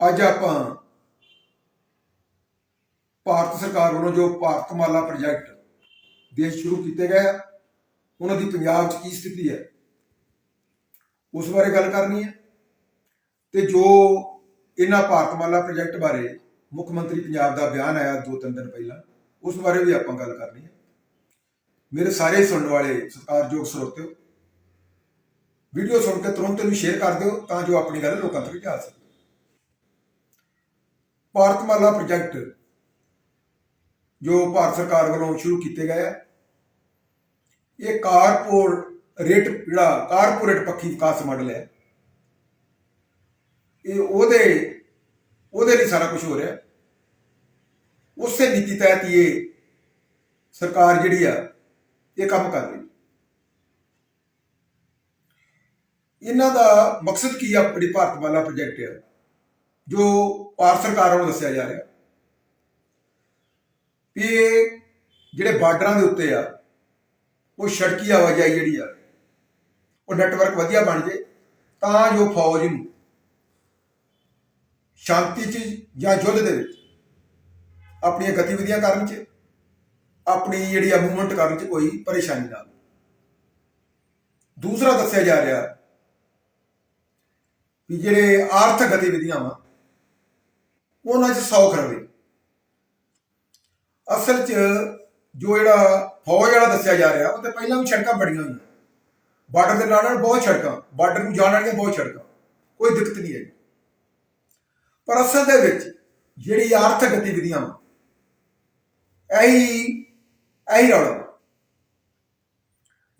ਅੱਜ ਆਪਾਂ ਭਾਰਤ ਸਰਕਾਰ ਵੱਲੋਂ ਜੋ ਭਾਰਤਮਾਲਾ ਪ੍ਰੋਜੈਕਟ ਦੇਸ਼ ਸ਼ੁਰੂ ਕੀਤੇ ਗਏ ਆ, ਉਹਨਾਂ ਦੀ ਪੰਜਾਬ 'ਚ ਕੀ ਸਥਿਤੀ ਹੈ? ਉਸ ਬਾਰੇ ਗੱਲ ਕਰਨੀ ਹੈ। ਤੇ ਜੋ ਇਹਨਾਂ ਭਾਰਤਮਾਲਾ ਪ੍ਰੋਜੈਕਟ ਬਾਰੇ ਮੁੱਖ ਮੰਤਰੀ ਪੰਜਾਬ ਦਾ ਬਿਆਨ ਆਇਆ ਦੋ ਤਿੰਨ ਦਿਨ ਪਹਿਲਾਂ, ਉਸ ਬਾਰੇ ਵੀ ਆਪਾਂ ਗੱਲ ਕਰਨੀ ਹੈ। ਮੇਰੇ ਸਾਰੇ ਸੁਣਨ ਵਾਲੇ ਸਤਿਕਾਰਯੋਗ ਸਰੋਤਿਓ, ਵੀਡੀਓ ਸੁਣ ਕੇ ਤੁਰੰਤ ਇਹਨੂੰ ਸ਼ੇਅਰ ਕਰ ਦਿਓ ਤਾਂ ਜੋ ਆਪਣੀ ਗੱਲ ਲੋਕਾਂ ਤੱਕ ਜਾ ਸਕੇ। ਭਾਰਤਮਾਲਾ ਪ੍ਰੋਜੈਕਟ, ਜੋ ਭਾਰਤ ਸਰਕਾਰ ਵੱਲੋਂ ਸ਼ੁਰੂ ਕੀਤੇ ਗਏ ਆ, ਇਹ ਕਾਰਪੋਰੇਟ ਜਿਹੜਾ ਕਾਰਪੋਰੇਟ ਪੱਖੀ ਵਿਕਾਸ ਮਾਡਲ ਹੈ, ਇਹ ਉਹਦੇ ਉਹਦੇ ਲਈ ਸਾਰਾ ਕੁਝ ਹੋ ਰਿਹਾ ਉਸੇ ਨੀਤੀ ਤਹਿਤ ਹੀ ਇਹ ਸਰਕਾਰ ਜਿਹੜੀ ਆ, ਇਹ ਕੰਮ ਕਰ ਰਹੀ ਇਹਨਾਂ ਦਾ ਮਕਸਦ ਕੀ ਆ, ਜਿਹੜੀ ਭਾਰਤਮਾਲਾ ਪ੍ਰੋਜੈਕਟ ਆ? ਜੋ ਭਾਰਤ ਸਰਕਾਰ ਵੱਲੋਂ ਦੱਸਿਆ ਜਾ ਰਿਹਾ। ਵੀ ਇਹ ਜਿਹੜੇ ਬਾਰਡਰਾਂ ਦੇ ਉੱਤੇ ਆ, ਉਹ ਸੜਕੀ ਆਵਾਜਾਈ ਜਿਹੜੀ ਆ, ਉਹ ਨੈਟਵਰਕ ਵਧੀਆ ਬਣ ਜੇ, ਤਾਂ ਜੋ ਫੌਜ ਨੂੰ ਸ਼ਾਂਤੀ 'ਚ ਜਾਂ ਯੁੱਧ ਦੇ ਵਿੱਚ ਆਪਣੀਆਂ ਗਤੀਵਿਧੀਆਂ ਕਰਨ 'ਚ, ਆਪਣੀ ਜਿਹੜੀ ਆ ਮੂਵਮੈਂਟ ਕਰਨ 'ਚ ਕੋਈ ਪਰੇਸ਼ਾਨੀ ਨਾ ਆਵੇ ਦੂਸਰਾ ਦੱਸਿਆ ਜਾ ਰਿਹਾ ਵੀ ਜਿਹੜੇ ਆਰਥਿਕ ਗਤੀਵਿਧੀਆਂ ਵਾ ਉਹਨਾਂ 'ਚ ਸੌਖ ਰਵੇ ਅਸਲ 'ਚ ਜੋ ਜਿਹੜਾ ਫੌਜ ਵਾਲਾ ਦੱਸਿਆ ਜਾ ਰਿਹਾ, ਉਹ ਤੇ ਪਹਿਲਾਂ ਵੀ ਸੜਕਾਂ ਬੜੀਆਂ ਹੋਈਆਂ। ਬਾਰਡਰ ਦੇ ਨਾਲ ਨਾਲ ਬਹੁਤ ਸੜਕਾਂ, ਬਾਰਡਰ ਨੂੰ ਜਾਣ ਵਾਲੀਆਂ ਬਹੁਤ ਸੜਕਾਂ। ਕੋਈ ਦਿੱਕਤ ਨਹੀਂ ਹੈ ਪਰ ਅਸਲ ਦੇ ਵਿੱਚ ਜਿਹੜੀ ਆਰਥਿਕ ਗਤੀਵਿਧੀਆਂ ਵਾ, ਇਹੀ ਇਹੀ ਰੌਲਾ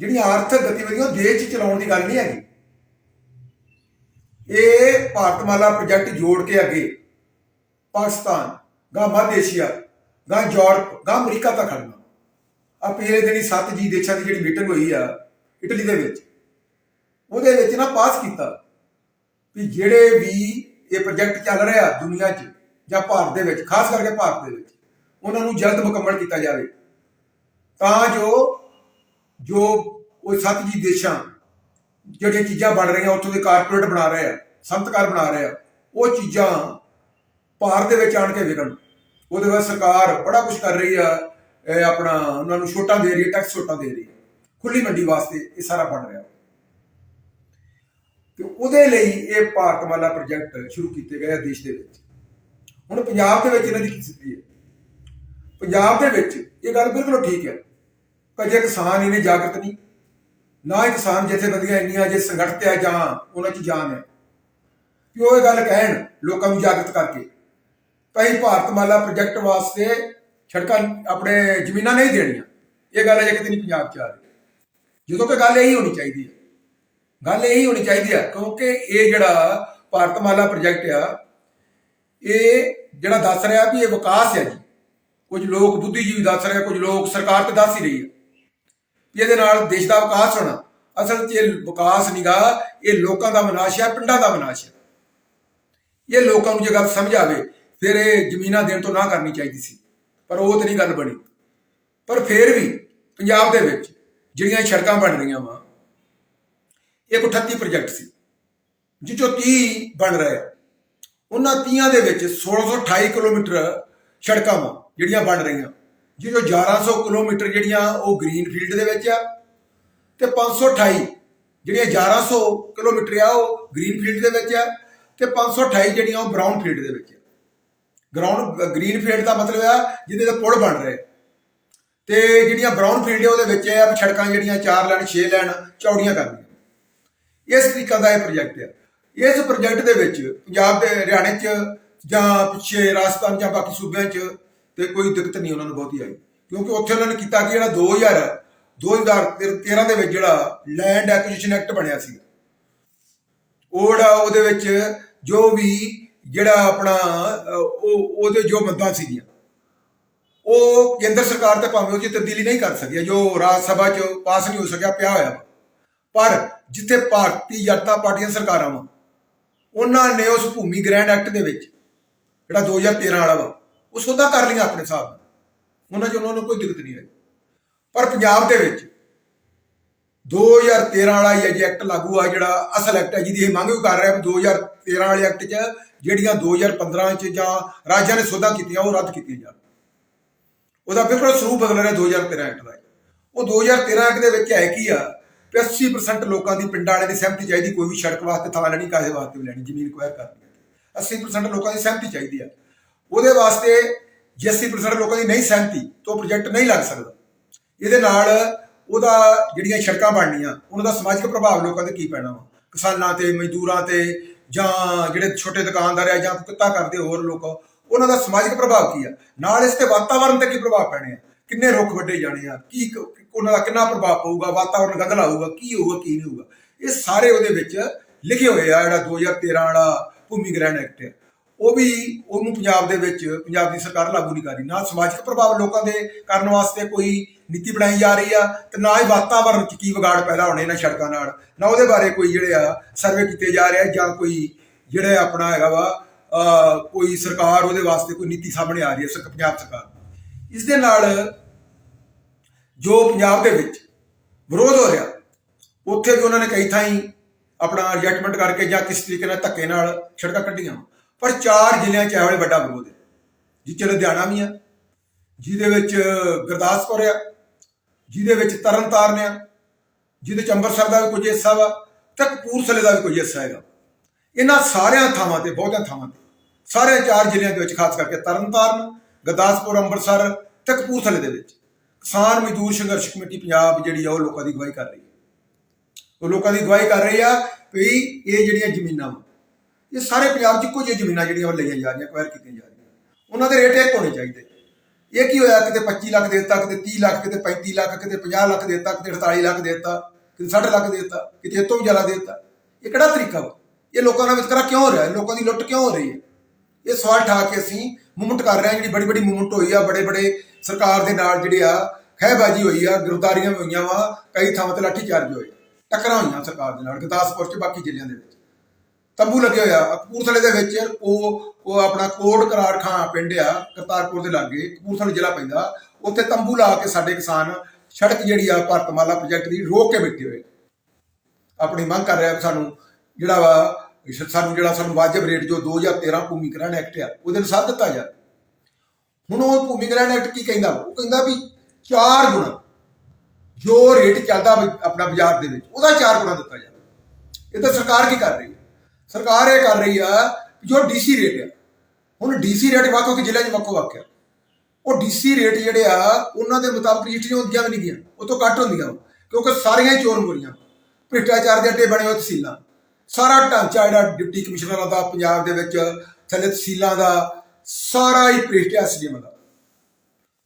ਜਿਹੜੀਆਂ ਆਰਥਿਕ ਗਤੀਵਿਧੀਆਂ ਦੇਸ਼ 'ਚ ਚਲਾਉਣ ਦੀ ਗੱਲ ਨਹੀਂ ਹੈਗੀ। ਇਹ ਭਾਰਤਮਾਲਾ ਪ੍ਰੋਜੈਕਟ ਜੋੜ ਕੇ ਅੱਗੇ ਪਾਕਿਸਤਾਨ, ਗਾ ਮੱਧ ਏਸ਼ੀਆ, ਗਾ ਯੂਰਪ, ਗਾ ਅਮਰੀਕਾ ਤੱਕ ਖੜਨਾ। ਆ ਪਿਛਲੇ ਦਿਨੀ ਸੱਤ ਜੀ ਦੇਸ਼ਾਂ ਦੀ ਜਿਹੜੀ ਮੀਟਿੰਗ ਹੋਈ ਆ, ਇਟਲੀ ਦੇ ਵਿੱਚ, ਉਹਦੇ ਵਿੱਚ ਨਾ ਪਾਸ ਕੀਤਾ ਵੀ ਜਿਹੜੇ ਵੀ ਇਹ ਪ੍ਰੋਜੈਕਟ ਚੱਲ ਰਿਹਾ ਦੁਨੀਆ 'ਚ ਜਾਂ ਭਾਰਤ ਦੇ ਵਿੱਚ, ਖਾਸ ਕਰਕੇ ਭਾਰਤ ਦੇ ਵਿੱਚ, ਉਹਨਾਂ ਨੂੰ ਜਲਦ ਮੁਕੰਮਲ ਕੀਤਾ ਜਾਵੇ। ਤਾਂ ਜੋ ਜੋ ਉਹ ਸੱਤ ਜੀ ਦੇਸ਼ਾਂ ਜਿਹੜੀਆਂ ਚੀਜ਼ਾਂ ਬਣ ਰਹੀਆਂ, ਉੱਥੋਂ ਦੇ ਕਾਰਪੋਰੇਟ ਬਣਾ ਰਹੇ ਆ ਸੰਤਕਾਰ ਬਣਾ ਰਹੇ ਆ, ਉਹ ਚੀਜ਼ਾਂ ਭਾਰਤ ਦੇ ਵਿੱਚ ਆਣ ਕੇ ਵਿਕਣ। ਉਹਦੇ ਬਾਅਦ ਸਰਕਾਰ ਬੜਾ ਕੁਝ ਕਰ ਰਹੀ ਆ, ਇਹ ਆਪਣਾ ਉਹਨਾਂ ਨੂੰ ਛੋਟਾਂ ਦੇ ਰਹੀ ਹੈ ਟੈਕਸ ਛੋਟਾਂ ਦੇ ਰਹੀ ਹੈ। ਖੁੱਲੀ ਮੰਡੀ ਵਾਸਤੇ ਇਹ ਸਾਰਾ ਬਣ ਰਿਹਾ। ਤੇ ਉਹਦੇ ਲਈ ਇਹ ਭਾਰਤਮਾਲਾ ਪ੍ਰੋਜੈਕਟ ਸ਼ੁਰੂ ਕੀਤੇ ਗਏ ਆ ਦੇਸ਼ ਦੇ ਵਿੱਚ। ਹੁਣ ਪੰਜਾਬ ਦੇ ਵਿੱਚ ਇਹਨਾਂ ਦੀ ਕੀ ਸਥਿਤੀ ਹੈ? ਪੰਜਾਬ ਦੇ ਵਿੱਚ ਇਹ ਗੱਲ ਬਿਲਕੁਲ ਠੀਕ ਹੈ। ਕਜੇ ਕਿਸਾਨ ਇਹਨੇ ਜਾਗਰਤ ਨਹੀਂ, ਨਾ ਹੀ ਕਿਸਾਨ ਜਥੇਬੰਦੀਆਂ ਇੰਨੀਆਂ ਜੇ ਸੰਗਠਿਤ ਹੈ ਜਾਂ ਉਹਨਾਂ 'ਚ ਜਾਨ ਹੈ। ਕਿ ਉਹ ਇਹ ਗੱਲ ਕਹਿਣ? ਲੋਕਾਂ ਨੂੰ ਜਾਗਰਤ ਕਰਕੇ। ਕਈ ਭਾਰਤਮਾਲਾ ਪ੍ਰੋਜੈਕਟ ਵਾਸਤੇ ਛੜਕਾਂ ਆਪਣੇ ਜ਼ਮੀਨਾਂ ਨਹੀਂ ਦੇਣੀਆਂ। ਇਹ ਗੱਲ ਅਜੇ ਕਿਤੇ ਨਹੀਂ ਪੰਜਾਬ 'ਚ ਆ ਰਹੀ। ਜਦੋਂ ਕਿ ਗੱਲ ਇਹੀ ਹੋਣੀ ਚਾਹੀਦੀ ਹੈ। ਗੱਲ ਇਹੀ ਹੋਣੀ ਚਾਹੀਦੀ ਹੈ, ਕਿਉਂਕਿ ਇਹ ਜਿਹੜਾ ਭਾਰਤਮਾਲਾ ਪ੍ਰੋਜੈਕਟ ਆ, ਇਹ ਜਿਹੜਾ ਦੱਸ ਰਿਹਾ ਵੀ ਇਹ ਵਿਕਾਸ ਹੈ ਜੀ। ਕੁਝ ਲੋਕ ਬੁੱਧੀਜੀਵੀ ਦੱਸ ਰਹੇ, ਕੁਝ ਲੋਕ ਸਰਕਾਰ ਤੇ ਦੱਸ ਹੀ ਰਹੀ ਹੈ। ਵੀ ਇਹਦੇ ਨਾਲ ਦੇਸ਼ ਦਾ ਵਿਕਾਸ ਹੋਣਾ। ਅਸਲ 'ਚ ਇਹ ਵਿਕਾਸ ਨਿਗਾ, ਇਹ ਲੋਕਾਂ ਦਾ ਵਿਨਾਸ਼ ਹੈ, ਪਿੰਡਾਂ ਦਾ ਵਿਨਾਸ਼ ਹੈ। ਇਹ ਲੋਕਾਂ ਨੂੰ ਜੇ ਗੱਲ ਸਮਝ ਆਵੇ ਫਿਰ ਇਹ ਜ਼ਮੀਨਾਂ ਦੇਣ ਤੋਂ ਨਾ ਕਰਨੀ ਚਾਹੀਦੀ ਸੀ। ਪਰ ਉਹ ਤੇ ਨਹੀਂ ਗੱਲ ਬਣੀ। ਪਰ ਫਿਰ ਵੀ ਪੰਜਾਬ ਦੇ ਵਿੱਚ ਜਿਹੜੀਆਂ ਸੜਕਾਂ ਬਣ ਰਹੀਆਂ ਵਾ ਇਹ 38 ਪ੍ਰੋਜੈਕਟ ਸੀ, ਜਿੱਚੋਂ 30 ਬਣ ਰਹੇ ਆ। ਉਹਨਾਂ 30 ਦੇ ਵਿੱਚ 1628 ਕਿਲੋਮੀਟਰ ਸੜਕਾਂ ਵਾ ਜਿਹੜੀਆਂ ਬਣ ਰਹੀਆਂ। ਜਿਹੋ 1100 ਕਿਲੋਮੀਟਰ ਜਿਹੜੀਆਂ ਉਹ ਗ੍ਰੀਨ ਫੀਲਡ ਦੇ ਵਿੱਚ ਆ ਤੇ 528 ਜਿਹੜੀਆਂ 1100 ਕਿਲੋਮੀਟਰ ਆ ਉਹ ਗ੍ਰੀਨ ਫੀਲਡ ਦੇ ਵਿੱਚ ਆ ਤੇ 528 ਜਿਹੜੀਆਂ ਉਹ ਬ੍ਰਾਊਨ ਫੀਲਡ ਦੇ ਵਿੱਚ ਆ। ਗਰਾਊਂਡ ਗ੍ਰੀਨ ਫੀਲਡ ਦਾ ਮਤਲਬ ਆ, ਜਿਹਦੇ ਤੇ ਪੁਲ ਬਣ ਰਹੇ। ਤੇ ਜਿਹੜੀਆਂ ਬ੍ਰਾਊਨ ਫੀਲਡ ਉਹਦੇ ਵਿੱਚ ਇਹ ਆ ਸੜਕਾਂ ਜਿਹੜੀਆਂ 4 ਲੈਣ 6 ਲੈਣ, ਚੌੜੀਆਂ ਕਰਨੀਆਂ ਇਸ ਤਰੀਕਾ ਦਾ ਇਹ ਪ੍ਰੋਜੈਕਟ ਆ। ਇਸ ਪ੍ਰੋਜੈਕਟ ਦੇ ਵਿੱਚ ਪੰਜਾਬ ਦੇ ਹਰਿਆਣੇ 'ਚ ਜਾਂ ਪਿੱਛੇ ਰਾਜਸਥਾਨ ਜਾਂ ਬਾਕੀ ਸੂਬਿਆਂ 'ਚ ਤੇ ਕੋਈ ਦਿੱਕਤ ਨਹੀਂ ਉਹਨਾਂ ਨੂੰ ਬਹੁਤੀ ਆਈ। ਕਿਉਂਕਿ ਉੱਥੇ ਉਹਨਾਂ ਨੇ ਕੀਤਾ ਕਿ ਜਿਹੜਾ 2000 2013 ਦੇ ਵਿੱਚ ਜਿਹੜਾ ਲੈਂਡ ਐਕੁਜੀਸ਼ਨ ਐਕਟ ਬਣਿਆ ਸੀ। ਉਹ ਜਿਹੜਾ ਉਹਦੇ ਵਿੱਚ ਜੋ ਵੀ ਜਿਹੜਾ ਆਪਣਾ ਉਹ, ਉਹਦੇ ਜੋ ਮੱਦਾਂ ਸੀਗੀਆਂ, ਉਹ ਕੇਂਦਰ ਸਰਕਾਰ ਤੇ ਭਾਵੇਂ ਉਹ 'ਚ ਤਬਦੀਲੀ ਨਹੀਂ ਕਰ ਸਕਿਆ, ਜੋ ਰਾਜ ਸਭਾ 'ਚ ਪਾਸ ਨਹੀਂ ਹੋ ਸਕਿਆ, ਪਿਆ ਹੋਇਆ ਵਾ। ਪਰ ਜਿੱਥੇ ਭਾਰਤੀ ਜਨਤਾ ਪਾਰਟੀਆਂ ਸਰਕਾਰਾਂ ਵਾ, ਉਹਨਾਂ ਨੇ ਉਸ ਭੂਮੀ ਗ੍ਰੈਂਡ ਐਕਟ ਦੇ ਵਿੱਚ, ਜਿਹੜਾ 2013 ਵਾਲਾ ਵਾ, ਉਹ ਸੋਧਾ ਕਰ ਲਿਆ ਆਪਣੇ ਹਿਸਾਬ ਨਾਲ ਉਹਨਾਂ 'ਚ ਉਹਨਾਂ ਨੂੰ ਕੋਈ ਦਿੱਕਤ ਨਹੀਂ ਆਈ ਪਰ ਪੰਜਾਬ ਦੇ ਵਿੱਚ 2013 ਵਾਲਾ ਹੀ ਇਹ ਐਕਟ ਲਾਗੂ ਆ, ਜਿਹੜਾ ਅਸਲ ਐਕਟ ਹੈ ਜਿਹਦੀ ਇਹ ਮੰਗ ਵੀ ਕਰ ਰਿਹਾ ਵੀ 2013 ਵਾਲੇ ਐਕਟ 'ਚ ਜਿਹੜੀਆਂ 2015 'ਚ ਜਾਂ ਰਾਜਾਂ ਨੇ ਸੋਧਾਂ ਕੀਤੀਆਂ, ਉਹ ਰੱਦ ਕੀਤੀਆਂ ਜਾਣ। ਉਹਦਾ ਬਿਲਕੁਲ ਸਰੂਪ ਬਦਲ ਰਿਹਾ 2013 ਐਕਟ ਦਾ। ਉਹ 2013 ਐਕਟ ਦੇ ਵਿੱਚ ਹੈ ਕੀ ਆ? 80% ਲੋਕਾਂ ਦੀ ਪਿੰਡਾਂ ਵਾਲੇ ਦੀ ਸਹਿਮਤੀ ਚਾਹੀਦੀ, ਕੋਈ ਵੀ ਸੜਕ ਵਾਸਤੇ ਥਾਂ ਲੈਣੀ, ਕਾਹਦੇ ਵਾਸਤੇ ਲੈਣੀ, ਜ਼ਮੀਨ ਕੁਆਇਰ ਕਰਨੀ 80% ਲੋਕਾਂ ਦੀ ਸਹਿਮਤੀ ਚਾਹੀਦੀ ਆ। ਉਹਦੇ ਵਾਸਤੇ ਜੇ 80% ਲੋਕਾਂ ਦੀ ਨਹੀਂ ਸਹਿਮਤੀ, ਤਾਂ ਉਹ ਪ੍ਰੋਜੈਕਟ ਨਹੀਂ ਲੱਗ ਸਕਦਾ। ਇਹਦੇ ਨਾਲ ਉਹਦਾ ਜਿਹੜੀਆਂ ਸੜਕਾਂ ਬਣਨੀਆਂ, ਉਹਨਾਂ ਦਾ ਸਮਾਜਿਕ ਪ੍ਰਭਾਵ ਲੋਕਾਂ ਤੇ ਕੀ ਪੈਣਾ ਵਾ? ਕਿਸਾਨਾਂ ਤੇ, ਮਜ਼ਦੂਰਾਂ ਤੇ ਜਾਂ ਜਿਹੜੇ ਛੋਟੇ ਦੁਕਾਨਦਾਰ ਆ ਜਾਂ ਕਿੱਤਾ ਕਰਦੇ ਹੋਰ ਲੋਕ, ਉਹਨਾਂ ਦਾ ਸਮਾਜਿਕ ਪ੍ਰਭਾਵ ਕੀ ਆ? ਨਾਲ ਇਸ ਤੇ ਵਾਤਾਵਰਣ ਤੇ ਕੀ ਪ੍ਰਭਾਵ ਪੈਣੇ ਆ? ਕਿੰਨੇ ਰੁੱਖ ਵੱਢੇ ਜਾਣੇ ਆ? ਕੀ ਉਹਨਾਂ ਦਾ ਕਿੰਨਾ ਪ੍ਰਭਾਵ ਪਊਗਾ? ਵਾਤਾਵਰਣ ਗੰਧਲਾ ਹੋਊਗਾ, ਕੀ ਹੋਊਗਾ, ਕੀ ਨਹੀਂ ਹੋਊਗਾ? ਇਹ ਸਾਰੇ ਉਹਦੇ ਵਿੱਚ ਲਿਖੇ ਹੋਏ ਆ ਜਿਹੜਾ 2013 ਵਾਲਾ ਭੂਮੀ ਗ੍ਰਹਿਣ ਐਕਟ ਹੈ ਉਹ ਵੀ ਉਹਨੂੰ ਪੰਜਾਬ ਦੇ ਵਿੱਚ ਪੰਜਾਬ ਦੀ ਸਰਕਾਰ ਲਾਗੂ ਨਹੀਂ ਕਰ ਰਹੀ। ਨਾ ਸਮਾਜਿਕ ਪ੍ਰਭਾਵ ਲੋਕਾਂ ਦੇ ਕਰਨ ਵਾਸਤੇ ਕੋਈ ਨੀਤੀ ਬਣਾਈ ਜਾ ਰਹੀ ਆ ਤੇ ਨਾ ਹੀ ਵਾਤਾਵਰਣ 'ਚ ਕੀ ਵਿਗਾੜ ਪੈਦਾ ਹੋਣੇ ਇਹਨਾਂ ਸੜਕਾਂ ਨਾਲ। ਨਾ ਉਹਦੇ ਬਾਰੇ ਕੋਈ ਜਿਹੜੇ ਆ ਸਰਵੇ ਕੀਤੇ ਜਾ ਰਿਹਾ ਜਾਂ ਕੋਈ ਜਿਹੜਾ ਆਪਣਾ ਹੈਗਾ ਵਾ ਅਹ, ਕੋਈ ਸਰਕਾਰ ਉਹਦੇ ਵਾਸਤੇ ਕੋਈ ਨੀਤੀ ਸਾਹਮਣੇ ਆ ਰਹੀ ਹੈ ਸਰ ਪੰਜਾਬ ਸਰਕਾਰ ਇਸ ਦੇ ਨਾਲ ਜੋ ਪੰਜਾਬ ਦੇ ਵਿੱਚ ਵਿਰੋਧ ਹੋ ਰਿਹਾ ਉੱਥੇ ਵੀ ਉਹਨਾਂ ਨੇ ਕਈ ਥਾਈਂ ਆਪਣਾ ਰਿਜੈਕਟਮੈਂਟ ਕਰਕੇ ਜਾਂ ਕਿਸ ਤਰੀਕੇ ਨਾਲ ਧੱਕੇ ਨਾਲ ਸੜਕਾਂ ਕੱਢੀਆਂ। ਪਰ ਚਾਰ ਜ਼ਿਲ੍ਹਿਆਂ 'ਚ ਇਹ ਵੱਡਾ ਵਿਰੋਧ ਹੈ। ਜਿਹ 'ਚ ਲੁਧਿਆਣਾ ਵੀ ਆ, ਜਿਹਦੇ ਵਿੱਚ ਗੁਰਦਾਸਪੁਰ ਆ, ਜਿਹਦੇ ਵਿੱਚ ਤਰਨਤਾਰਨ ਆ, ਜਿਹਦੇ ਚ ਅੰਮ੍ਰਿਤਸਰ ਦਾ ਵੀ ਕੁਝ ਹਿੱਸਾ ਵਾ ਤੇ ਕਪੂਰਥਲੇ ਦਾ ਵੀ ਕੁਝ ਹਿੱਸਾ ਹੈਗਾ। ਇਹਨਾਂ ਸਾਰਿਆਂ ਥਾਵਾਂ ਤੇ, ਬਹੁਤਿਆਂ ਥਾਵਾਂ ਤੇ ਸਾਰੇ ਚਾਰ ਜ਼ਿਲ੍ਹਿਆਂ ਦੇ ਵਿੱਚ ਖਾਸ ਕਰਕੇ ਤਰਨਤਾਰਨ, ਗੁਰਦਾਸਪੁਰ, ਅੰਮ੍ਰਿਤਸਰ ਤੇ ਕਪੂਰਥਲੇ ਦੇ ਵਿੱਚ। ਕਿਸਾਨ ਮਜ਼ਦੂਰ ਸੰਘਰਸ਼ ਕਮੇਟੀ ਪੰਜਾਬ ਜਿਹੜੀ ਆ, ਉਹ ਲੋਕਾਂ ਦੀ ਅਗਵਾਈ ਕਰ ਰਹੀ ਹੈ। ਉਹ ਲੋਕਾਂ ਦੀ ਅਗਵਾਈ ਕਰ ਰਹੀ ਆ ਵੀ ਇਹ ਜਿਹੜੀਆਂ ਜ਼ਮੀਨਾਂ ਵਾ ਇਹ ਸਾਰੇ ਪੰਜਾਬ 'ਚ ਇੱਕੋ ਜਿਹੀਆਂ ਜ਼ਮੀਨਾਂ ਜਿਹੜੀਆਂ ਉਹ ਲਈਆਂ ਜਾ ਰਹੀਆਂ ਕੁਆਇਰ ਕੀਤੀਆਂ ਜਾ ਰਹੀਆਂ। ਉਹਨਾਂ ਦੇ ਰੇਟ ਇੱਕ ਹੋਣੇ ਚਾਹੀਦੇ। ਇਹ ਕੀ ਹੋਇਆ? ਕਿਤੇ 25 ਲੱਖ ਦੇ ਦਿੱਤਾ, ਕਿਤੇ 30 ਲੱਖ, ਕਿਤੇ 35 ਲੱਖ, ਕਿਤੇ 50 ਲੱਖ ਦੇ ਦਿੱਤਾ, ਕਿਤੇ 48 ਲੱਖ ਦੇ ਦਿੱਤਾ, ਕਿਤੇ 60 ਲੱਖ ਦੇ ਦਿੱਤਾ, ਕਿਤੇ ਇਹ ਤੋਂ ਵੀ ਜ਼ਿਆਦਾ ਦੇ ਦਿੱਤਾ। ਇਹ ਕਿਹੜਾ ਤਰੀਕਾ ਵਾ? ਇਹ ਲੋਕਾਂ ਨਾਲ ਵਿਤਕਰਾ ਕਿਉਂ ਹੋ ਰਿਹਾ? ਲੋਕਾਂ ਦੀ ਲੁੱਟ ਕਿਉਂ ਹੋ ਰਹੀ ਹੈ? ਇਹ ਸਵਾਲ ਠਾ ਕੇ ਅਸੀਂ ਮੂਵਮੈਂਟ ਕਰ ਰਹੇ ਹਾਂ, ਜਿਹੜੀ ਬੜੀ ਬੜੀ ਮੂਵਮੈਂਟ ਹੋਈ ਆ ਬੜੇ ਬੜੇ ਸਰਕਾਰ ਦੇ ਨਾਲ ਜਿਹੜੇ ਆ, ਖਹਿਬਾਜੀ ਹੋਈ ਆ, ਗ੍ਰਿਫਤਾਰੀਆਂ ਵੀ ਹੋਈਆਂ ਵਾ, ਕਈ ਥਾਵਾਂ ਤੇ ਲਾਠੀ ਚਾਰਜ ਹੋਏ, ਟੱਕਰਾਂ ਹੋਈਆਂ ਸਰਕਾਰ ਦੇ ਨਾਲ, ਗੁਰਦਾਸਪੁਰ ਚ, ਬਾਕੀ ਜ਼ਿਲ੍ਹਿਆਂ ਦੇ ਵਿੱਚ। ਤੰਬੂ ਲੱਗੇ ਹੋਇਆ ਆ। ਕਪੂਰਥਲੇ ਦੇ ਵਿੱਚ ਉਹ ਉਹ ਆਪਣਾ ਕੋਟ ਕਰਾਰ ਖਾਂ ਪਿੰਡ ਆ, ਕਰਤਾਰਪੁਰ ਦੇ ਲਾਗੇ, ਕਪੂਰਥਲੇ ਜ਼ਿਲ੍ਹਾ ਪੈਂਦਾ। ਉੱਥੇ ਤੰਬੂ ਲਾ ਕੇ ਸਾਡੇ ਕਿਸਾਨ ਸੜਕ ਜਿਹੜੀ ਆ ਭਾਰਤਮਾਲਾ ਪ੍ਰੋਜੈਕਟ ਦੀ ਰੋਕ ਕੇ ਬੈਠੇ ਹੋਏ। ਆਪਣੀ ਮੰਗ ਕਰ ਰਿਹਾ ਸਾਨੂੰ ਜਿਹੜਾ ਵਾ, ਸਾਨੂੰ ਜਿਹੜਾ ਸਾਨੂੰ ਵਾਜਬ ਰੇਟ ਜੋ 2013 ਭੂਮੀ ਗ੍ਰਹਿਣ ਐਕਟ ਆ, ਉਹਦੇ ਅਨੁਸਾਰ ਦਿੱਤਾ ਜਾ ਹੁਣ ਉਹ ਭੂਮੀ ਗ੍ਰਹਿਣ ਐਕਟ ਕੀ ਕਹਿੰਦਾ? ਉਹ ਕਹਿੰਦਾ ਵੀ ਚਾਰ ਗੁਣਾ ਜੋ ਰੇਟ ਚੱਲਦਾ ਆਪਣਾ ਬਾਜ਼ਾਰ ਦੇ ਵਿੱਚ, ਉਹਦਾ ਚਾਰ ਗੁਣਾ ਦਿੱਤਾ ਜਾਵੇ। ਇਹ ਤਾਂ ਸਰਕਾਰ ਕੀ ਕਰ ਰਹੀ ਹੈ? ਸਰਕਾਰ ਇਹ ਕਰ ਰਹੀ ਆ ਵੀ ਜੋ ਡੀਸੀ ਰੇਟ ਆ ਹੁਣ ਡੀਸੀ ਰੇਟ ਵੱਖ ਵੱਖ ਜ਼ਿਲ੍ਹਿਆਂ 'ਚ ਵੱਖੋ ਵੱਖ ਆ। ਉਹ ਡੀਸੀ ਰੇਟ ਜਿਹੜੇ ਆ ਉਹਨਾਂ ਦੇ ਮੁਤਾਬਕ ਰਜਿਸਟਰੀਆਂ ਹੁੰਦੀਆਂ ਵੀ ਨਹੀਂ ਗੀਆਂ ਉਹ ਤੋਂ ਘੱਟ ਹੁੰਦੀਆਂ ਵਾਂ, ਕਿਉਂਕਿ ਸਾਰੀਆਂ ਹੀ ਚੋਰ ਮੁਰੀਆਂ ਭ੍ਰਿਸ਼ਟਾਚਾਰ ਦੇ ਅੱਡੇ ਬਣੇ ਹੋਏ ਤਹਿਸੀਲਾਂ ਸਾਰਾ ਢਾਂਚਾ ਜਿਹੜਾ ਡਿਪਟੀ ਕਮਿਸ਼ਨਰਾਂ ਦਾ ਪੰਜਾਬ ਦੇ ਵਿੱਚ ਥੱਲੇ ਤਹਿਸੀਲਾਂ ਦਾ ਸਾਰਾ ਹੀ ਭ੍ਰਿਸ਼ਟਾਚਾਰ ਸਕੀਮ ਦਾ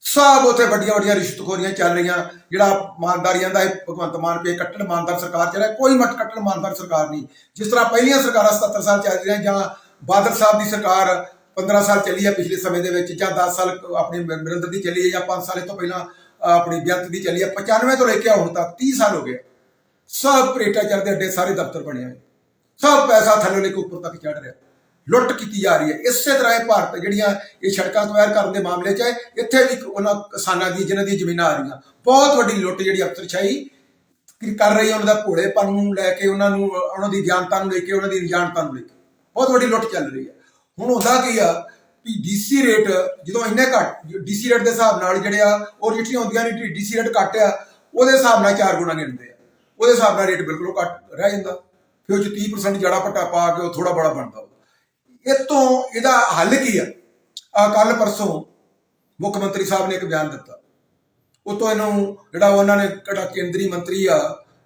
ਸਭ ਉਥੇ ਵੱਡੀਆਂ ਵੱਡੀਆਂ ਰਿਸ਼ਤਖੋਰੀਆਂ ਚੱਲ ਰਹੀਆਂ। ਜਿਹੜਾ ਇਮਾਨਦਾਰੀਆਂ ਦਾ ਇਹ ਭਗਵੰਤ ਮਾਨ ਪੇ ਕੱਟਣ ਇਮਾਨਦਾਰ ਸਰਕਾਰ ਚੱਲ ਰਿਹਾ। ਕੋਈ ਮਟ ਕੱਟਣ ਇਮਾਨਦਾਰ ਸਰਕਾਰ ਨਹੀਂ। ਜਿਸ ਤਰ੍ਹਾਂ ਪਹਿਲੀਆਂ ਸਰਕਾਰਾਂ 77 ਸਾਲ ਚੱਲ ਰਹੀਆਂ ਜਾਂ ਬਾਦਲ ਸਾਹਿਬ ਦੀ ਸਰਕਾਰ 15 ਸਾਲ ਚੱਲੀ ਹੈ ਪਿਛਲੇ ਸਮੇਂ ਦੇ ਵਿੱਚ ਜਾਂ 10 ਸਾਲ ਆਪਣੀ ਨਰਿੰਦਰ ਦੀ ਚੱਲੀ ਹੈ ਜਾਂ 5 ਸਾਲ ਇਹ ਤੋਂ ਪਹਿਲਾਂ ਆਪਣੀ ਬੇਅੰਤ ਦੀ ਚੱਲੀ ਹੈ। 95 ਤੋਂ ਲੈ ਕੇ ਹੁਣ ਤੱਕ 30 ਸਾਲ ਹੋ ਗਏ। ਸਭ ਭ੍ਰਿਸ਼ਟਾਚਾਰ ਚੱਲਦੇ ਅੱਡੇ ਸਾਰੇ ਦਫ਼ਤਰ ਬਣੇ ਹੋਏ। ਸਭ ਪੈਸਾ ਥੱਲੇ ਲੈ ਕੇ ਉੱਪਰ ਤੱਕ ਚੜ ਰਿਹਾ। ਲੁੱਟ ਕੀਤੀ ਜਾ ਰਹੀ ਹੈ। ਇਸੇ ਤਰ੍ਹਾਂ ਇਹ ਭਾਰਤ ਜਿਹੜੀਆਂ ਇਹ ਸੜਕਾਂ ਤੈਅ ਕਰਨ ਦੇ ਮਾਮਲੇ 'ਚ ਹੈ, ਇੱਥੇ ਵੀ ਉਹਨਾਂ ਕਿਸਾਨਾਂ ਦੀ, ਜਿਨ੍ਹਾਂ ਦੀ ਜ਼ਮੀਨਾਂ ਆ ਰਹੀਆਂ। ਬਹੁਤ ਵੱਡੀ ਲੁੱਟ ਜਿਹੜੀ ਅਫਸਰਸ਼ਾਹੀ ਕਰ ਰਹੀ ਹੈ, ਉਹਨਾਂ ਦਾ ਭੋਲੇਪਨ ਨੂੰ ਲੈ ਕੇ, ਉਹਨਾਂ ਨੂੰ, ਉਹਨਾਂ ਦੀ ਗਿਆਨਤਾ ਨੂੰ ਲੈ ਕੇ, ਉਹਨਾਂ ਦੀ ਅਣਜਾਣਤਾ ਨੂੰ ਲੈ ਕੇ। ਬਹੁਤ ਵੱਡੀ ਲੁੱਟ ਚੱਲ ਰਹੀ ਹੈ। ਹੁਣ ਹੁੰਦਾ ਕੀ ਆ ਵੀ ਡੀਸੀ ਰੇਟ ਜਦੋਂ ਇੰਨੇ ਘੱਟ ਡੀਸੀ ਰੇਟ ਦੇ ਹਿਸਾਬ ਨਾਲ ਜਿਹੜੇ ਆ, ਉਹ ਰਜਿਸਟਰੀਆਂ ਹੁੰਦੀਆਂ ਨੇ ਡੀਸੀ ਰੇਟ ਘੱਟ ਆ, ਉਹਦੇ ਹਿਸਾਬ ਨਾਲ ਚਾਰ ਗੁਣਾ ਗਿਣਦੇ ਆ। ਉਹਦੇ ਹਿਸਾਬ ਨਾਲ ਰੇਟ ਬਿਲਕੁਲ ਘੱਟ ਰਹਿ ਜਾਂਦਾ। ਫਿਰ ਉਹ 'ਚ 30% ਜੜਾ ਪੱਟਾ ਪਾ ਕੇ ਉਹ ਥੋੜਾ ਬੜਾ ਬਣਦਾ ਇਹ ਇਹਦਾ ਹੱਲ ਕੀ ਆ? ਕੱਲ ਪਰਸੋਂ ਮੁੱਖ ਮੰਤਰੀ ਸਾਹਿਬ ਨੇ ਇੱਕ ਬਿਆਨ ਦਿੱਤਾ। ਉਹ ਇਹਨੂੰ ਜਿਹੜਾ ਉਹਨਾਂ ਨੇ ਕਿਹੜਾ ਕੇਂਦਰੀ ਮੰਤਰੀ ਆ,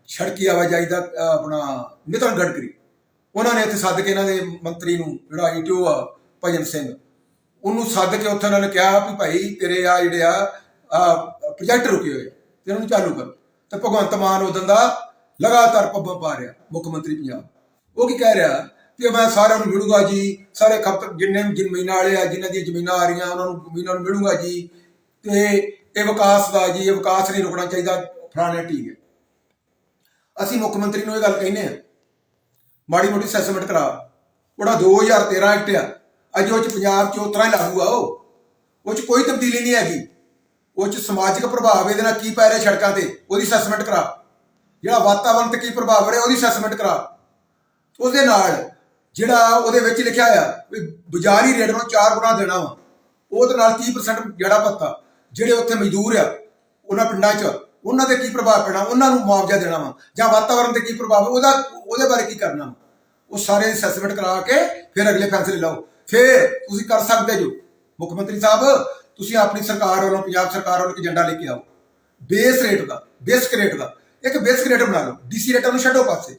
ਸੜਕੀ ਆਵਾਜਾਈ ਦਾ ਆਪਣਾ ਨਿਤਨ ਗਡਕਰੀ, ਉਹਨਾਂ ਨੇ ਇੱਥੇ ਸੱਦ ਕੇ ਇਹਨਾਂ ਦੇ ਮੰਤਰੀ ਨੂੰ ਜਿਹੜਾ ਈਟੀਓ ਆ, ਭਜਨ ਸਿੰਘ, ਉਹਨੂੰ ਸੱਦ ਕੇ ਉੱਥੇ ਉਹਨਾਂ ਨੇ ਕਿਹਾ ਵੀ ਭਾਈ ਤੇਰੇ ਆ ਜਿਹੜੇ ਆ ਪ੍ਰੋਜੈਕਟ ਰੁਕੇ ਹੋਏ ਤੇ ਇਹਨਾਂ ਨੂੰ ਚਾਲੂ ਕਰ। ਤੇ ਭਗਵੰਤ ਮਾਨ ਉਦੋਂ ਦਾ ਲਗਾਤਾਰ ਪੱਬਾਂ ਪਾ ਰਿਹਾ ਮੁੱਖ ਮੰਤਰੀ ਪੰਜਾਬ। ਉਹ ਕੀ ਕਹਿ ਰਿਹਾ? ਕਿ ਮੈਂ ਸਾਰਿਆਂ ਨੂੰ ਮਿਲੂਗਾ ਜੀ, ਸਾਰੇ ਖਪਤ ਜਿੰਨੇ ਵੀ ਜ਼ਮੀਨਾਂ ਵਾਲੇ ਆ, ਜਿਨ੍ਹਾਂ ਦੀਆਂ ਜ਼ਮੀਨਾਂ ਆ ਰਹੀਆਂ, ਉਹਨਾਂ ਨੂੰ ਜ਼ਮੀਨਾਂ ਨੂੰ ਮਿਲੂਗਾ ਜੀ। ਤੇ ਇਹ ਵਿਕਾਸ ਦਾ ਜੀ, ਇਹ ਵਿਕਾਸ ਨਹੀਂ ਰੁਕਣਾ ਚਾਹੀਦਾ, ਫਲਾਣੇ ਠੀਕ ਹੈ ਅਸੀਂ ਮੁੱਖ ਮੰਤਰੀ ਨੂੰ ਇਹ ਗੱਲ ਕਹਿੰਦੇ ਆ ਮਾੜੀ ਮੋਟੀ ਅਸੈਸਮੈਂਟ ਕਰਾ। ਉਹਦਾ 2013 ਐਕਟ ਆ। ਅੱਜ ਉਹ ਚ ਪੰਜਾਬ ਚ ਉਤਰਾ ਹੀ ਲਾਗੂ ਆ ਉਹ। ਉਹ ਚ ਕੋਈ ਤਬਦੀਲੀ ਨਹੀਂ ਹੈਗੀ। ਉਹ ਚ ਸਮਾਜਿਕ ਪ੍ਰਭਾਵ ਇਹਦੇ ਨਾਲ ਕੀ ਪੈ ਰਿਹਾ ਸੜਕਾਂ ਤੇ, ਉਹਦੀ ਅਸੈਸਮੈਂਟ ਕਰਾ। ਜਿਹੜਾ ਵਾਤਾਵਰਣ ਤੇ ਕੀ ਪ੍ਰਭਾਵ ਰਿਹਾ, ਉਹਦੀ ਅਸੈਸਮੈਂਟ ਕਰਾ। ਉਹਦੇ ਨਾਲ ਜਿਹੜਾ ਉਹਦੇ ਵਿੱਚ ਲਿਖਿਆ ਆ ਵੀ ਬਾਜ਼ਾਰੀ ਰੇਟ ਨੂੰ 4 ਗੁਣਾ ਦੇਣਾ ਵਾ, ਉਹਦੇ ਨਾਲ 30% ਜਿਹੜਾ ਪੱਤਾ ਜਿਹੜੇ ਉੱਥੇ ਮਜ਼ਦੂਰ ਆ, ਉਹਨਾਂ ਪਿੰਡਾਂ 'ਚ, ਉਹਨਾਂ ਦੇ ਕੀ ਪ੍ਰਭਾਵ ਪੈਣਾ, ਉਹਨਾਂ ਨੂੰ ਮੁਆਵਜ਼ਾ ਦੇਣਾ ਵਾ, ਜਾਂ ਵਾਤਾਵਰਣ ਤੇ ਕੀ ਪ੍ਰਭਾਵ ਉਹਦਾ ਉਹਦੇ ਬਾਰੇ ਕੀ ਕਰਨਾ ਵਾ। ਉਹ ਸਾਰੇ ਅਸੈਸਮੈਂਟ ਕਰਾ ਕੇ ਫਿਰ ਅਗਲੇ ਫੈਸਲੇ ਲਓ। ਫਿਰ ਤੁਸੀਂ ਕਰ ਸਕਦੇ ਜੋ। ਮੁੱਖ ਮੰਤਰੀ ਸਾਹਿਬ, ਤੁਸੀਂ ਆਪਣੀ ਸਰਕਾਰ ਵੱਲੋਂ, ਪੰਜਾਬ ਸਰਕਾਰ ਵੱਲੋਂ ਇੱਕ ਏਜੰਡਾ ਲੈ ਕੇ ਆਓ। ਬੇਸ ਰੇਟ ਦਾ ਬੇਸਿਕ ਰੇਟ ਦਾ। ਇੱਕ ਬੇਸਿਕ ਰੇਟ ਬਣਾ ਲਓ। ਡੀਸੀ ਰੇਟਾਂ ਨੂੰ ਛੱਡੋ ਪਾਸੇ।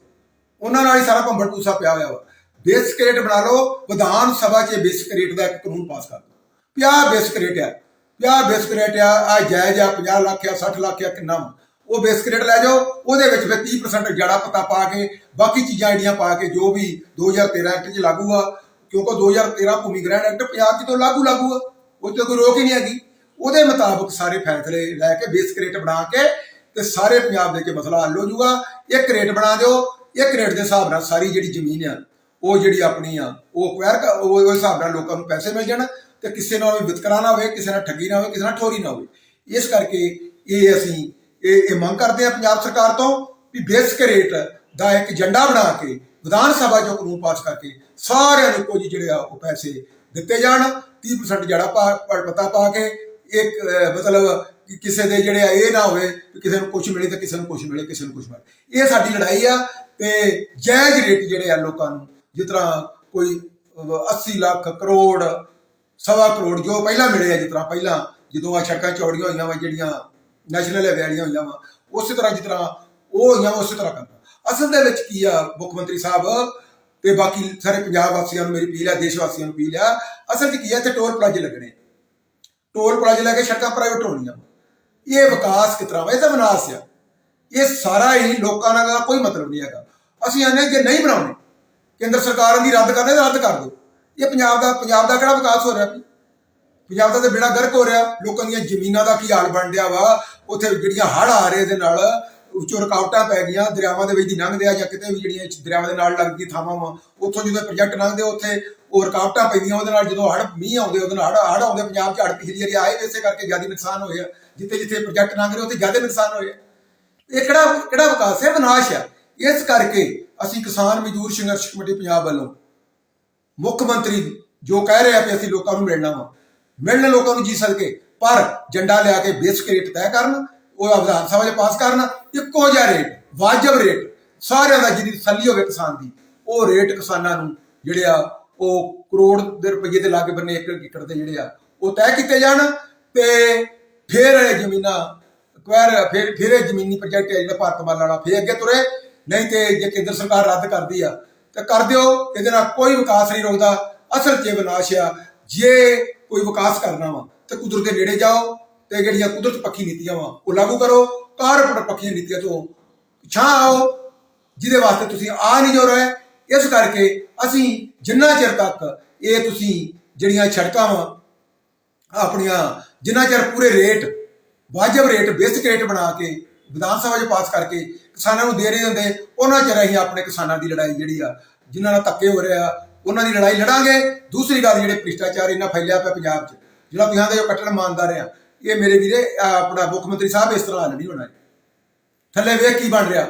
ਉਹਨਾਂ ਨਾਲ ਹੀ ਸਾਰਾ ਭੰਬੜ ਪੂਸਾ ਪਿਆ ਹੋਇਆ ਵਾ। ਬੇਸਿਕ ਰੇਟ ਬਣਾ ਲਓ, ਵਿਧਾਨ ਸਭਾ 'ਚ ਬੇਸਿਕ ਰੇਟ ਦਾ ਇੱਕ ਕਾਨੂੰਨ ਪਾਸ ਕਰ ਦਿਓ। ਪਿਆ ਬੇਸਿਕ ਰੇਟ ਆ ਪਿਆ ਬੇਸਿਕ ਰੇਟ ਆ ਆ ਜਾਇਜ਼ ਆ 50 ਲੱਖ ਆ 60 ਲੱਖ ਆ, ਕਿੰਨਾ ਉਹ ਬੇਸਿਕ ਰੇਟ ਲੈ ਜਾਓ, ਉਹਦੇ ਵਿੱਚ ਫਿਰ 30% ਜੜਾ ਪਤਾ ਪਾ ਕੇ, ਬਾਕੀ ਚੀਜ਼ਾਂ ਜਿਹੜੀਆਂ ਪਾ ਕੇ ਜੋ ਵੀ 2013 ਐਕਟ 'ਚ ਲਾਗੂ ਆ, ਕਿਉਂਕਿ 2013 ਭੂਮੀ ਗ੍ਰਹਿਣ ਐਕਟ ਪੰਜਾਬ 'ਚ ਤੋਂ ਲਾਗੂ ਲਾਗੂ ਆ, ਉਹ 'ਚ ਕੋਈ ਰੋਕ ਹੀ ਨਹੀਂ ਹੈਗੀ। ਉਹਦੇ ਮੁਤਾਬਕ ਸਾਰੇ ਫੈਸਲੇ ਲੈ ਕੇ ਬੇਸਿਕ ਰੇਟ ਬਣਾ ਕੇ ਤੇ ਸਾਰੇ ਪੰਜਾਬ ਦੇ ਕੇ ਮਸਲਾ ਹੱਲ ਹੋ ਜਾਊਗਾ। ਇੱਕ ਰੇਟ ਬਣਾ ਦਿਓ, ਇੱਕ ਰੇਟ ਦੇ ਹਿਸਾਬ ਨਾਲ ਸਾਰੀ ਜਿਹੜੀ ਜ਼ਮੀਨ ਆ ਉਹ ਜਿਹੜੀ ਆਪਣੀ ਆ, ਉਹ ਅਕਵਾਇਰ ਉਹ ਹਿਸਾਬ ਨਾਲ ਲੋਕਾਂ ਨੂੰ ਪੈਸੇ ਮਿਲ ਜਾਣ ਤੇ ਕਿਸੇ ਨਾਲ ਵੀ ਵਿਤਕਰਾ ਨਾ ਹੋਵੇ, ਕਿਸੇ ਨਾਲ ਠੱਗੀ ਨਾ ਹੋਵੇ, ਕਿਸੇ ਨਾਲ ਠੋਰੀ ਨਾ ਹੋਵੇ। ਇਸ ਕਰਕੇ ਇਹ ਅਸੀਂ, ਇਹ ਇਹ ਮੰਗ ਕਰਦੇ ਆ ਪੰਜਾਬ ਸਰਕਾਰ ਤੋਂ ਵੀ ਬੇਸਿਕ ਰੇਟ ਦਾ ਇੱਕ ਏਜੰਡਾ ਬਣਾ ਕੇ, ਵਿਧਾਨ ਸਭਾ ਚੋਂ ਕਾਨੂੰਨ ਪਾਸ ਕਰਕੇ ਸਾਰਿਆਂ ਨੂੰ ਕੁਝ ਜਿਹੜੇ ਆ ਉਹ ਪੈਸੇ ਦਿੱਤੇ ਜਾਣ 30% ਜਿਹੜਾ ਪਾ ਪਤਾ ਪਾ ਕੇ ਇੱਕ ਮਤਲਬ ਕਿ ਕਿਸੇ ਦੇ ਜਿਹੜੇ ਆ ਇਹ ਨਾ ਹੋਵੇ ਕਿ ਕਿਸੇ ਨੂੰ ਕੁਝ ਮਿਲੇ ਤੇ ਕਿਸੇ ਨੂੰ ਕੁਝ ਮਿਲੇ, ਕਿਸੇ ਨੂੰ ਕੁਝ ਮਿਲੇ। ਇਹ ਸਾਡੀ ਲੜਾਈ ਆ ਤੇ ਜਾਇਜ਼ ਰੇਟ ਜਿਹੜੇ ਆ ਲੋਕਾਂ ਨੂੰ ਜਿਸ ਤਰ੍ਹਾਂ ਕੋਈ ਅਹ, 80 ਲੱਖ ਕਰੋੜ ਸਵਾ ਕਰੋੜ ਜੋ ਪਹਿਲਾਂ ਮਿਲੇ ਆ ਜਿਸ ਤਰ੍ਹਾਂ ਪਹਿਲਾਂ ਜਦੋਂ ਆ ਸੜਕਾਂ ਚੌੜੀਆਂ ਹੋਈਆਂ ਵਾ ਜਿਹੜੀਆਂ ਨੈਸ਼ਨਲ ਹਾਈਵੇ ਵਾਲੀਆਂ ਹੋਈਆਂ ਵਾ ਉਸੇ ਤਰ੍ਹਾਂ ਜਿਸ ਤਰ੍ਹਾਂ ਉਹ ਹੋਈਆਂ ਵਾ, ਉਸੇ ਤਰ੍ਹਾਂ ਕਰਨਾ। ਅਸਲ ਦੇ ਵਿੱਚ ਕੀ ਆ ਮੁੱਖ ਮੰਤਰੀ ਸਾਹਿਬ ਤੇ ਬਾਕੀ ਸਾਰੇ ਪੰਜਾਬ ਵਾਸੀਆਂ ਨੂੰ ਮੇਰੀ ਅਪੀਲ ਆ ਦੇਸ਼ ਵਾਸੀਆਂ ਨੂੰ ਅਪੀਲ ਆ ਅਸਲ 'ਚ ਕੀ ਆ ਇੱਥੇ ਟੋਲ ਪਲਾਜ਼ੇ ਲੱਗਣੇ। ਟੋਲ ਪਲਾਜ਼ੇ ਲੈ ਕੇ ਸੜਕਾਂ ਪ੍ਰਾਈਵੇਟ ਹੋਣੀਆਂ ਇਹ ਵਿਕਾਸ ਕਿਸ ਤਰ੍ਹਾਂ ਵਾ ਇਹਦਾ ਵਿਨਾਸ਼ ਆ। ਇਹ ਸਾਰਾ ਹੀ ਲੋਕਾਂ ਨਾਲ ਦਾ ਕੋਈ ਮਤਲਬ ਨਹੀਂ ਹੈਗਾ। ਅਸੀਂ ਆਨੇ ਜੇ ਨਹੀਂ ਬਣਾਉਣੇ ਕੇਂਦਰ ਸਰਕਾਰ ਦੀ ਰੱਦ ਕਰਨੇ ਤਾਂ ਰੱਦ ਕਰ ਦਿਓ। ਇਹ ਪੰਜਾਬ ਦਾ ਪੰਜਾਬ ਦਾ ਕਿਹੜਾ ਵਿਕਾਸ ਹੋ ਰਿਹਾ ਵੀ? ਪੰਜਾਬ ਦਾ ਤੇ ਬੇੜਾ ਗਰਕ ਹੋ ਰਿਹਾ। ਲੋਕਾਂ ਦੀਆਂ ਜ਼ਮੀਨਾਂ ਦਾ ਕੀ ਹਾਲ ਬਣ ਰਿਹਾ ਵਾ? ਉੱਥੇ ਜਿਹੜੀਆਂ ਹੜ੍ਹ ਆ ਰਹੇ ਦੇ ਨਾਲ ਉੱਚੋਂ ਰੁਕਾਵਟਾਂ ਪੈ ਗਈਆਂ। ਦਰਿਆਵਾਂ ਦੇ ਵਿੱਚ ਦੀ ਲੰਘਦੇ ਆ ਜਾਂ ਕਿਤੇ ਵੀ ਜਿਹੜੀਆਂ ਦਰਿਆਵਾਂ ਦੇ ਨਾਲ ਲੱਗਦੀ ਥਾਵਾਂ ਵਾ, ਉੱਥੋਂ ਜਦੋਂ ਪ੍ਰੋਜੈਕਟ ਲੰਘਦੇ ਉੱਥੇ ਉਹ ਰੁਕਾਵਟਾਂ ਪੈਂਦੀਆਂ। ਉਹਦੇ ਨਾਲ ਜਦੋਂ ਹੜ੍ਹ ਮੀਂਹ ਆਉਂਦੇ ਉਹਦੇ ਨਾਲ ਹੜ ਹੜ੍ਹ ਆਉਂਦੇ ਪੰਜਾਬ 'ਚ ਹੜ੍ਹ ਪਿਛਲੀ ਵਾਰੀ ਆਏ ਇਸੇ ਕਰਕੇ ਜ਼ਿਆਦਾ ਨੁਕਸਾਨ ਹੋਇਆ ਜਿੱਥੇ ਜਿੱਥੇ ਪ੍ਰੋਜੈਕਟ ਲੰਘ ਰਹੇ, ਉੱਥੇ ਜ਼ਿਆਦਾ ਨੁਕਸਾਨ ਹੋਇਆ ਇਹ ਕਿਹੜਾ ਕਿਹੜਾ ਵਿਕਾਸ ਹੈ? ਵਿਨਾਸ਼ ਹੈ ਇਸ ਕਰਕੇ ਅਸੀਂ ਕਿਸਾਨ ਮਜ਼ਦੂਰ ਸੰਘਰਸ਼ ਕਮੇਟੀ ਪੰਜਾਬ ਵੱਲੋਂ ਮੁੱਖ ਮੰਤਰੀ ਜੋ ਕਹਿ ਰਿਹਾ ਕਿ ਅਸੀਂ ਲੋਕਾਂ ਨੂੰ ਮਿਲਣਾ ਵਾ, ਮਿਲਣ ਲੋਕਾਂ ਨੂੰ ਜੀ ਸਕੇ ਪਰ ਜੰਡਾ ਲਿਆ ਕੇ ਬੇਸਿਕ ਰੇਟ ਤੈਅ ਕਰਨ ਉਹ ਵਿਧਾਨ ਸਭਾ 'ਚ ਪਾਸ ਕਰਨ, ਇੱਕੋ ਜਿਹਾ ਰੇਟ, ਵਾਜਬ ਰੇਟ, ਸਾਰਿਆਂ ਦਾ ਜਿਹਦੀ ਤਸੱਲੀ ਹੋਵੇ ਕਿਸਾਨ ਦੀ, ਉਹ ਰੇਟ ਕਿਸਾਨਾਂ ਨੂੰ ਜਿਹੜੇ ਆ, ਉਹ ਕਰੋੜ ਦੇ ਰੁਪਏ ਦੇ ਲਾਗੇ ਬੰਨੇ ਇੱਕ ਏਕੜ ਦੇ ਜਿਹੜੇ ਆ, ਉਹ ਤੈਅ ਕੀਤੇ ਜਾਣ ਤੇ ਫਿਰ ਇਹ ਜ਼ਮੀਨਾਂ ਅਕਵਾਇਰ ਫਿਰ ਫਿਰ ਇਹ ਜ਼ਮੀਨੀ ਪ੍ਰੋਜੈਕਟ ਜਿਹੜਾ ਭਾਰਤ ਮਾਲਾ ਵਾਲਾ, ਫਿਰ ਅੱਗੇ ਤੁਰੇ ਨਹੀਂ ਤੇ ਜੇ ਕੇਂਦਰ ਸਰਕਾਰ ਰੱਦ ਕਰਦੀ ਆ, ਤੇ ਕਰ ਦਿਓ, ਇਹਦੇ ਨਾਲ ਕੋਈ ਵਿਕਾਸ ਨਹੀਂ ਰੁਕਦਾ। ਅਸਲ 'ਚ ਵਿਨਾਸ਼ ਆ, ਜੇ ਕੋਈ ਵਿਕਾਸ ਕਰਨਾ ਵਾ, ਤੇ ਕੁਦਰਤ ਦੇ ਨੇੜੇ ਜਾਓ, ਤੇ ਜਿਹੜੀਆਂ ਕੁਦਰਤ ਪੱਖੀ ਨੀਤੀਆਂ ਵਾ, ਉਹ ਲਾਗੂ ਕਰੋ ਕਾਰਪੋਰੇਟ ਪੱਖੀਆਂ ਨੀਤੀਆਂ ਤੋਂ ਛਾਂ ਆਓ, ਜਿਹਦੇ ਵਾਸਤੇ ਤੁਸੀਂ ਆ ਨਹੀਂ ਜੋ ਰਹੇ। ਇਸ ਕਰਕੇ ਅਸੀਂ ਜਿੰਨਾ ਚਿਰ ਤੱਕ ਇਹ ਤੁਸੀਂ ਜਿਹੜੀਆਂ ਸੜਕਾਂ ਵਾ, ਆਪਣੀਆਂ, ਜਿੰਨਾ ਚਿਰ ਪੂਰੇ ਰੇਟ, ਵਾਜਬ ਰੇਟ ਬੇਸਿਕ ਰੇਟ ਬਣਾ ਕੇ ਵਿਧਾਨ ਸਭਾ 'ਚ ਪਾਸ ਕਰਕੇ ਕਿਸਾਨਾਂ ਨੂੰ ਦੇ ਰਹੇ ਹੁੰਦੇ ਉਹਨਾਂ ਚਿਰ ਅਸੀਂ ਆਪਣੇ ਕਿਸਾਨਾਂ ਦੀ ਲੜਾਈ ਜਿਹੜੀ ਆ, ਜਿਨ੍ਹਾਂ ਨਾਲ ਧੱਕੇ ਹੋ ਰਹੇ ਆ, ਉਹਨਾਂ ਦੀ ਲੜਾਈ ਲੜਾਂਗੇ। ਦੂਸਰੀ ਗੱਲ ਜਿਹੜੇ ਭ੍ਰਿਸ਼ਟਾਚਾਰ ਇੰਨਾ ਫੈਲਿਆ ਪਿਆ ਪੰਜਾਬ 'ਚ, ਜਿਹੜਾ ਤੁਸੀਂ ਦੇ ਕੱਟੜ ਕੱਟਣ ਇਮਾਨਦਾਰ ਆ, ਇਹ ਮੇਰੇ ਵੀਰੇ ਆਪਣਾ ਮੁੱਖ ਮੰਤਰੀ ਸਾਹਿਬ ਇਸ ਤਰ੍ਹਾਂ ਹੱਲ ਨਹੀਂ ਹੋਣਾ। ਥੱਲੇ ਵੇਖ ਕੀ ਬਣ ਰਿਹਾ।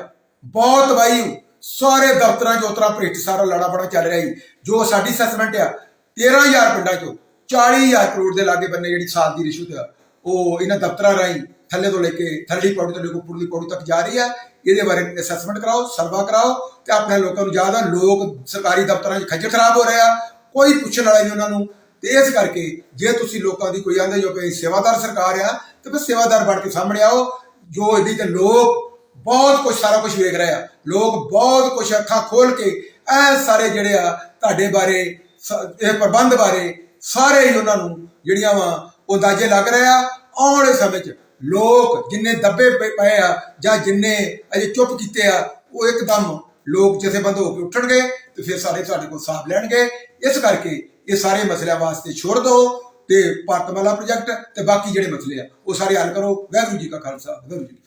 ਬਹੁਤ ਵਾਈ, ਸਾਰੇ ਦਫ਼ਤਰਾਂ 'ਚ ਉਤਰਾ ਭ੍ਰਿਸ਼ਟ ਸਾਰਾ ਲੜਾ ਬੜਾ ਚੱਲ ਰਿਹਾ ਜੀ। ਜੋ ਸਾਡੀ ਅਸੈਸਮੈਂਟ ਆ 13000 ਪਿੰਡਾਂ 'ਚੋਂ 40000 ਕਰੋੜ ਦੇ ਲਾਗੇ ਬੰਨੇ ਜਿਹੜੀ ਸਾਲ ਦੀ ਰਿਸ਼ਵਤ ਆ, ਉਹ ਇਹਨਾਂ ਦਫ਼ਤਰਾਂ ਰਾਹੀਂ ਥੱਲੇ ਤੋਂ ਲੈ ਕੇ ਥੱਲੀ ਪੌੜੀ ਤੋਂ ਲੈ ਕੇ ਉੱਪਰਲੀ ਪੌੜੀ ਤੱਕ ਜਾ ਰਹੀ ਹੈ। ਇਹਦੇ ਬਾਰੇ ਅਸੈਸਮੈਂਟ ਕਰਾਓ ਸਰਵਾ ਕਰਾਓ ਤੇ ਆਪਣੇ ਲੋਕਾਂ ਨੂੰ ਜ਼ਿਆਦਾ ਲੋਕ ਸਰਕਾਰੀ ਦਫ਼ਤਰਾਂ 'ਚ ਖੱਜਲ ਖਰਾਬ ਹੋ ਰਹੇ ਆ। ਕੋਈ ਪੁੱਛਣ ਵਾਲਾ ਨਹੀਂ ਉਹਨਾਂ ਨੂੰ। ਤੇ ਇਸ ਕਰਕੇ ਜੇ ਤੁਸੀਂ ਲੋਕਾਂ ਦੀ ਕੋਈ ਆਂਦੇ ਜੋ ਕਿ ਸੇਵਾਦਾਰ ਸਰਕਾਰ ਆ, ਤੇ ਫਿਰ ਸੇਵਾਦਾਰ ਬਣ ਕੇ ਸਾਹਮਣੇ ਆਓ। ਜੋ ਇਹਦੇ ਤੇ ਲੋਕ ਬਹੁਤ ਕੁਝ ਸਾਰਾ ਕੁਝ ਵੇਖ ਰਹੇ ਆ। ਲੋਕ ਬਹੁਤ ਕੁਝ ਅੱਖਾਂ ਖੋਲ ਕੇ ਇਹ ਸਾਰੇ ਜਿਹੜੇ ਆ ਤੁਹਾਡੇ ਬਾਰੇ, ਸ- ਇਹ ਪ੍ਰਬੰਧ ਬਾਰੇ ਸਾਰੇ ਹੀ ਉਹਨਾਂ ਨੂੰ ਜਿਹੜੀਆਂ ਵਾ ਉਹ ਅੰਦਾਜ਼ੇ ਲੱਗ ਰਹੇ ਆ। ਆਉਣ ਵਾਲੇ ਸਮੇਂ 'ਚ ਲੋਕ ਜਿੰਨੇ ਦੱਬੇ ਪਏ ਆ ਜਾਂ ਜਿੰਨੇ ਅਜੇ ਚੁੱਪ ਕੀਤੇ ਆ, ਉਹ ਇੱਕਦਮ ਲੋਕ ਜਥੇਬੰਦ ਹੋ ਕੇ ਉੱਠਣਗੇ ਤੇ ਫਿਰ ਸਾਰੇ ਤੁਹਾਡੇ ਕੋਲ ਸਾਥ ਲੈਣਗੇ। ਇਸ ਕਰਕੇ ਇਹ ਸਾਰੇ ਮਸਲਿਆਂ ਵਾਸਤੇ ਛੋੜ ਦਿਓ ਤੇ ਭਾਰਤਮਾਲਾ ਪ੍ਰੋਜੈਕਟ ਤੇ ਬਾਕੀ ਜਿਹੜੇ ਮਸਲੇ ਆ, ਉਹ ਸਾਰੇ ਹੱਲ ਕਰੋ। ਵਾਹਿਗੁਰੂ ਜੀ ਕਾ ਖਾਲਸਾ, ਵਾਹਿਗੁਰੂ ਜੀ